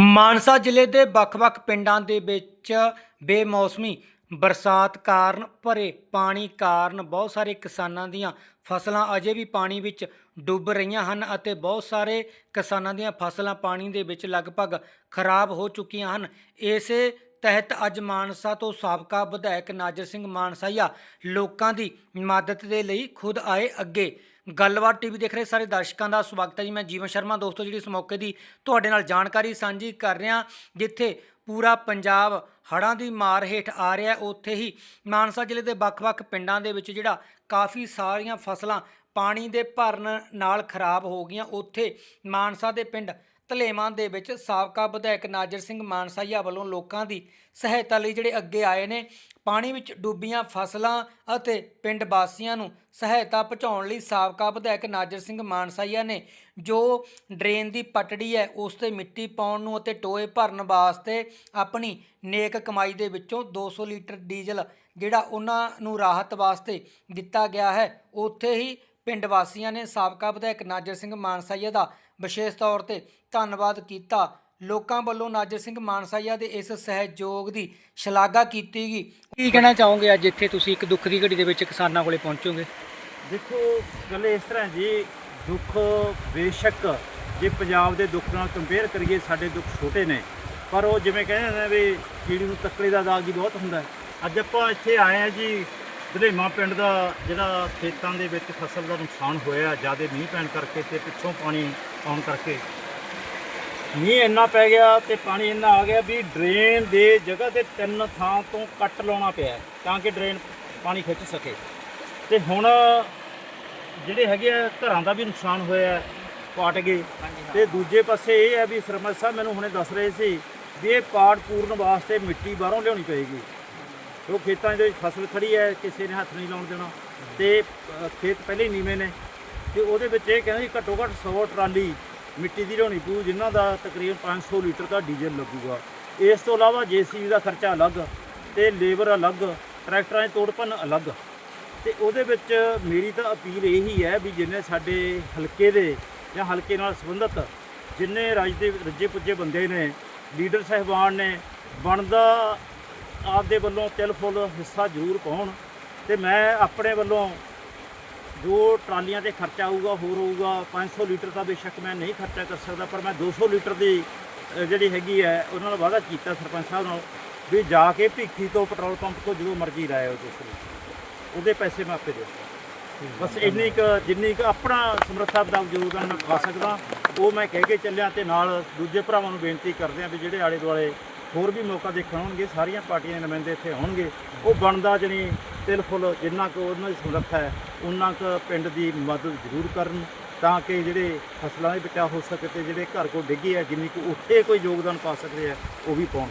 ਮਾਨਸਾ ਜ਼ਿਲ੍ਹੇ ਦੇ ਵੱਖ-ਵੱਖ ਪਿੰਡਾਂ ਦੇ ਵਿੱਚ ਬੇਮੌਸਮੀ, ਬਰਸਾਤ ਕਾਰਨ ਭਰੇ ਪਾਣੀ ਕਾਰਨ ਬਹੁਤ ਸਾਰੇ ਕਿਸਾਨਾਂ ਦੀਆਂ ਫਸਲਾਂ ਅਜੇ ਵੀ ਪਾਣੀ ਵਿੱਚ ਡੁੱਬ ਰਹੀਆਂ ਹਨ ਅਤੇ ਬਹੁਤ ਸਾਰੇ ਕਿਸਾਨਾਂ ਦੀਆਂ ਫਸਲਾਂ ਪਾਣੀ ਦੇ ਵਿੱਚ ਲਗਭਗ ਖਰਾਬ ਹੋ ਚੁੱਕੀਆਂ ਹਨ। ਇਸੇ ਤਹਿਤ ਅੱਜ ਮਾਨਸਾ ਤੋਂ ਸਾਬਕਾ ਵਿਧਾਇਕ ਨਾਜਰ ਸਿੰਘ ਮਾਨਸਾਈਆ ਲੋਕਾਂ ਦੀ ਮਦਦ ਦੇ ਲਈ ਖੁਦ ਆਏ ਅੱਗੇ ਗੱਲਬਾਤ ਟੀਵੀ ਦੇਖ ਰਹੇ ਸਾਰੇ ਦਰਸ਼ਕਾਂ ਦਾ ਸਵਾਗਤ ਹੈ ਜੀ। ਮੈਂ ਜੀਵਨ ਸ਼ਰਮਾ, ਦੋਸਤੋ ਜਿਹੜੀ ਇਸ ਮੌਕੇ ਦੀ ਤੁਹਾਡੇ ਨਾਲ ਜਾਣਕਾਰੀ ਸਾਂਝੀ ਕਰ ਰਿਹਾ, ਜਿੱਥੇ ਪੂਰਾ ਪੰਜਾਬ ਹੜ੍ਹਾਂ ਦੀ ਮਾਰ ਹੇਠ ਆ ਰਿਹਾ ਉੱਥੇ ਹੀ ਮਾਨਸਾ ਜ਼ਿਲ੍ਹੇ ਦੇ ਵੱਖ-ਵੱਖ ਪਿੰਡਾਂ ਦੇ ਵਿੱਚ ਜਿਹੜਾ ਕਾਫੀ ਸਾਰੀਆਂ ਫਸਲਾਂ ਪਾਣੀ ਦੇ ਭਰਨ ਨਾਲ ਖਰਾਬ ਹੋ ਗਈਆਂ। ਉੱਥੇ ਮਾਨਸਾ ਦੇ ਪਿੰਡ ਧਲੇਵਾਂ ਦੇ ਵਿੱਚ ਸਾਬਕਾ ਵਿਧਾਇਕ ਨਾਜਰ ਸਿੰਘ ਮਾਨਸਾਈਆ ਵੱਲੋਂ ਲੋਕਾਂ ਦੀ ਸਹਾਇਤਾ ਲਈ ਜਿਹੜੇ ਅੱਗੇ ਆਏ ਨੇ, ਪਾਣੀ ਵਿੱਚ ਡੁੱਬੀਆਂ ਫਸਲਾਂ ਅਤੇ ਪਿੰਡ ਵਾਸੀਆਂ ਨੂੰ ਸਹਾਇਤਾ ਪਹੁੰਚਾਉਣ ਲਈ ਸਾਬਕਾ ਵਿਧਾਇਕ ਨਾਜਰ ਸਿੰਘ ਮਾਨਸਾਈਆ ਨੇ ਜੋ ਡਰੇਨ ਦੀ ਪਟੜੀ ਹੈ, ਉਸ ਤੇ ਮਿੱਟੀ ਪਾਉਣ ਨੂੰ ਅਤੇ ਟੋਏ ਭਰਨ ਵਾਸਤੇ ਆਪਣੀ ਨੇਕ ਕਮਾਈ ਦੇ ਵਿੱਚੋਂ 200 ਲੀਟਰ ਡੀਜ਼ਲ ਜਿਹੜਾ ਉਹਨਾਂ ਨੂੰ ਰਾਹਤ ਵਾਸਤੇ ਦਿੱਤਾ ਗਿਆ ਹੈ, ਉੱਥੇ ਹੀ ਪਿੰਡ ਵਾਸੀਆਂ ਨੇ ਸਾਬਕਾ ਵਿਧਾਇਕ ਨਾਜਰ ਸਿੰਘ ਮਾਨਸਾਈਆ ਦਾ ਵਿਸ਼ੇਸ਼ ਤੌਰ ਤੇ ਧੰਨਵਾਦ ਕੀਤਾ। ਲੋਕਾਂ ਵੱਲੋਂ ਨਾਜਰ ਸਿੰਘ ਮਾਨਸਾਈਆ ਦੇ ਇਸ ਸਹਿਯੋਗ ਦੀ ਸ਼ਲਾਘਾ ਕੀਤੀ ਗਈ। ਕੀ ਕਹਿਣਾ ਚਾਹੋਗੇ ਅੱਜ ਇੱਥੇ ਤੁਸੀਂ ਇੱਕ ਦੁੱਖ ਦੀ ਘੜੀ ਦੇ ਵਿੱਚ ਕਿਸਾਨਾਂ ਕੋਲੇ ਪਹੁੰਚੋਗੇ? ਦੇਖੋ ਗੱਲ ਇਸ ਤਰ੍ਹਾਂ ਜੀ ਦੁੱਖ ਬੇਸ਼ੱਕ ਜੇ ਪੰਜਾਬ ਦੇ ਦੁੱਖ ਨਾਲ ਕੰਪੇਅਰ ਕਰੀਏ ਸਾਡੇ ਦੁੱਖ ਛੋਟੇ ਨੇ। ਪਰ ਉਹ ਜਿਵੇਂ ਕਹਿੰਦੇ ਨੇ ਵੀ ਕੀੜੀ ਨੂੰ ਤੱਕੜੀ ਦਾ ਦਾਗ ਹੀ ਬਹੁਤ ਹੁੰਦਾ। ਅੱਜ ਆਪਾਂ ਇੱਥੇ ਆਏ ਆ ਜੀ ਧਲੇਮਾ ਪਿੰਡ ਦਾ ਜਿਹੜਾ ਖੇਤਾਂ ਦੇ ਵਿੱਚ ਫਸਲ ਦਾ ਨੁਕਸਾਨ ਹੋਇਆ ਜ਼ਿਆਦਾ ਮੀਂਹ ਪੈਣ ਕਰਕੇ ਤੇ ਪਿੱਛੋਂ ਪਾਣੀ ਆਉਣ ਕਰਕੇ। ਮੀਂਹ ਇੰਨਾ ਪੈ ਗਿਆ ਤੇ ਪਾਣੀ ਇੰਨਾ ਆ ਗਿਆ ਵੀ ਡਰੇਨ ਦੇ ਜਗ੍ਹਾ ਤੇ ਤਿੰਨ ਥਾਂ ਤੋਂ ਕੱਟ ਲਾਉਣਾ ਪਿਆ ਤਾਂ ਕਿ ਡਰੇਨ ਪਾਣੀ ਖਿੱਚ ਸਕੇ। ਤੇ ਹੁਣ ਜਿਹੜੇ ਹੈਗੇ ਆ ਘਰਾਂ ਦਾ ਵੀ ਨੁਕਸਾਨ ਹੋਇਆ ਪਾਟ ਗਏ। ਤੇ ਦੂਜੇ ਪਾਸੇ ਇਹ ਹੈ ਵੀ ਸਰਪੰਚ ਸਾਹਿਬ ਮੈਨੂੰ ਹੁਣੇ ਦੱਸ ਰਹੇ ਸੀ ਵੀ ਇਹ ਪਾਟ ਪੂਰਨ ਵਾਸਤੇ ਮਿੱਟੀ ਬਾਹਰੋਂ ਲਿਆਉਣੀ ਪਏਗੀ। ਉਹ ਖੇਤਾਂ ਦੇ ਵਿੱਚ ਫਸਲ ਖੜੀ ਹੈ ਕਿਸੇ ਨੇ ਹੱਥ ਨਹੀਂ ਲਾਉਣ ਦੇਣਾ। ਤੇ ਅ, ਖੇਤ ਪਹਿਲੇ ਹੀ ਨੀਵੇਂ ਨੇ। ਤੇ ਉਹਦੇ ਵਿੱਚ ਇਹ ਕਹਿੰਦੇ ਜੀ ਘੱਟੋ ਘੱਟ 100 ਟਰਾਲੀ ਮਿੱਟੀ ਦੀ ਲਿਆਉਣੀ ਪਊ ਜਿਨ੍ਹਾਂ ਦਾ ਤਕਰੀਬਨ 500 ਲੀਟਰ ਦਾ ਡੀਜ਼ਲ ਲੱਗੂਗਾ। ਇਸ ਤੋਂ ਇਲਾਵਾ ਜੀਸੀਬੀ ਦਾ ਖਰਚਾ ਅਲੱਗ ਤੇ ਲੇਬਰ ਅਲੱਗ ਟਰੈਕਟਰਾਂ ਦੇ ਤੋੜ ਭੰਨ ਅਲੱਗ। ਤੇ ਉਹਦੇ ਵਿੱਚ ਮੇਰੀ ਤਾਂ ਅਪੀਲ ਇਹੀ ਹੈ ਵੀ ਜਿੰਨੇ ਸਾਡੇ ਹਲਕੇ ਦੇ ਜਾਂ ਹਲਕੇ ਨਾਲ ਸੰਬੰਧਿਤ ਜਿੰਨੇ ਰਾਜ ਦੇ ਰੱਜੇ ਪੁੱਜੇ ਬੰਦੇ ਨੇ ਲੀਡਰ ਸਹਿਬਾਨ ਨੇ ਬਣਦਾ ਆਪਦੇ ਵੱਲੋਂ ਤਿਲ ਫੁੱਲ ਹਿੱਸਾ ਜ਼ਰੂਰ ਪਾਉਣ ਤੇ ਮੈਂ ਆਪਣੇ ਵੱਲੋਂ ਜੋ ਟਰਾਲੀਆਂ ਤੇ ਖਰਚਾ ਆਊਗਾ, ਹੋਰ ਹੋਊਗਾ 500 ਲੀਟਰ ਦਾ ਬੇਸ਼ੱਕ ਮੈਂ ਨਹੀਂ ਖਰਚਾ ਕਰ ਸਕਦਾ, ਪਰ ਮੈਂ 200 ਲੀਟਰ ਦੀ ਜਿਹੜੀ ਹੈਗੀ ਹੈ, ਉਹਨਾਂ ਨਾਲ ਵਾਅਦਾ ਕੀਤਾ ਸਰਪੰਚ ਸਾਹਿਬ ਨਾਲ ਵੀ ਜਾ ਕੇ ਭਿੱਖੀ ਤੋਂ ਪੈਟਰੋਲ ਪੰਪ ਤੋਂ ਜਦੋਂ ਮਰਜ਼ੀ ਲਾਇਓ ਤੁਸੀਂ। ਉਹਦੇ ਪੈਸੇ ਮੈਂ ਆਪੇ ਦੇ ਬਸ ਇੰਨੀ ਕੁ, ਜਿੰਨੀ ਕੁ ਆਪਣਾ ਸਮਰੱਥਾ ਦਾ ਯੋਗਦਾਨ ਮੈਂ ਪਾ ਸਕਦਾ। ਉਹ ਮੈਂ ਕਹਿ ਕੇ ਚੱਲਿਆ ਤੇ ਨਾਲ ਦੂਜੇ ਭਰਾਵਾਂ ਨੂੰ ਬੇਨਤੀ ਕਰਦੇ ਆ ਵੀ ਜਿਹੜੇ ਆਲੇ ਦੁਆਲੇ ਹੋਰ ਵੀ ਮੌਕਾ ਦੇਖਣ ਆਉਣਗੇ, ਸਾਰੀਆਂ ਪਾਰਟੀਆਂ ਦੇ ਨੁਮਾਇੰਦੇ ਇੱਥੇ ਆਉਣਗੇ। ਉਹ ਬਣਦਾ ਜਣੀ ਤਿਲ ਫੁੱਲ ਜਿੰਨਾ ਕੁ ਉਹਨਾਂ ਦੀ ਸਮਰੱਥਾ ਹੈ, ਉਹਨਾਂ ਕੁ ਪਿੰਡ ਦੀ ਮਦਦ ਜ਼ਰੂਰ ਕਰਨ ਤਾਂ ਕਿ ਜਿਹੜੇ ਫਸਲਾਂ ਦੇ ਬਚਾਅ ਹੋ ਸਕੇ ਤੇ ਜਿਹੜੇ ਘਰ ਕੋ ਡਿੱਗੇ ਆ, ਜਿੰਨੀ ਕੁ ਉੱਥੇ ਕੋਈ ਯੋਗਦਾਨ ਪਾ ਸਕਦੇ ਆ, ਉਹ ਵੀ ਪਾਉਣ।